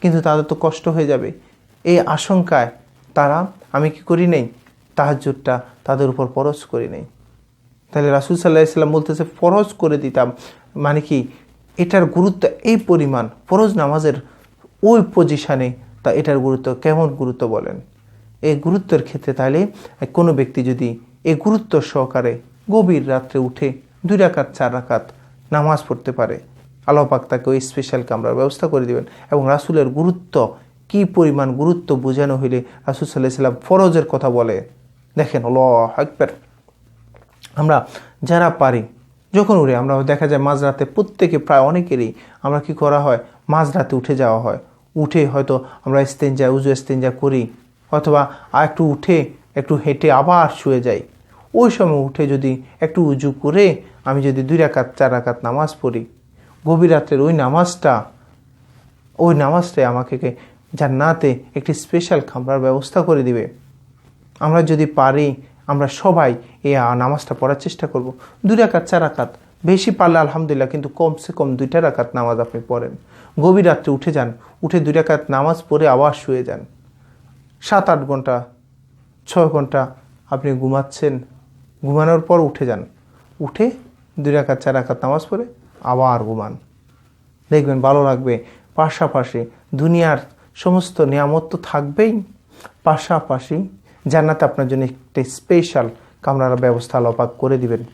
কিন্তু তাদের তো কষ্ট হয়ে যাবে। এই আশঙ্কায় তারা, আমি কি করি নেই? তাহাজুদটা তাদের উপর পরশ করি নেই। তাহলে রাসুল সাল্লাহ ইসলাম বলতেছে, ফরজ করে দিতাম। মানে কি? এটার গুরুত্ব এই পরিমাণ, ফরজ নামাজের ওই পজিশানে তা এটার গুরুত্ব কেমন গুরুত্ব বলেন? এই গুরুত্বের ক্ষেত্রে তাহলে কোনো ব্যক্তি যদি এই গুরুত্ব সহকারে গভীর রাত্রে উঠে দুই রাকাত, চার রাকাত নামাজ পড়তে পারে আল্লাহ পাক তাকে ওই স্পেশাল কামরার ব্যবস্থা করে দিবেন এবং রাসুলের গুরুত্ব, কি পরিমাণ গুরুত্ব বোঝানো হইলে রাসুল সাল্লাহ ইসলাম ফরজের কথা বলে। দেখেন, আল্লাহ আকবার। আমরা যারা পারি, যখন উঠে আমরা দেখা যায় মাঝরাতে প্রত্যেকে, প্রায় অনেকেরই আমরা কি করা হয়? মাঝরাতে উঠে যাওয়া হয়। উঠে হয়তো আমরা স্তেঞ্জা উজু স্তেঞ্জা করি, অথবা আর একটু উঠে, একটু হেঁটে আবার শুয়ে যাই। ওই সময় উঠে যদি একটু উজু করে, আমি যদি দুই রাকাত, চার রাকাত নামাজ পড়ি গভীর রাত্রের ওই নামাজটা, ওই নামাজটাই আমাকে জান্নাতে একটি স্পেশাল খামরার ব্যবস্থা করে দিবে। আমরা যদি পারি, আমরা সবাই এই নামাজটা পড়ার চেষ্টা করব। দুই রাকাত, চার রাকাত। বেশি পারলে আলহামদুলিল্লাহ, কিন্তু কমসে কম দুইটা রাকাত নামাজ আপনি পড়েন। গভীর রাত্রে উঠে যান। উঠে দুই রাকাত নামাজ পড়ে আবার শুয়ে যান। সাত, আট ঘণ্টা, ছয় ঘণ্টা আপনি ঘুমাচ্ছেন। ঘুমানোর পর উঠে যান। উঠে দুই রাকাত, চার রাকাত নামাজ পড়ে আবার ঘুমান দেখবেন ভালো লাগবে। পাশাপাশি দুনিয়ার সমস্ত নিয়ামত তো থাকবেই। পাশাপাশি জান্নাতে আপনার জন্য একটি স্পেশাল কামরার ব্যবস্থা লপাক করে দিবেন।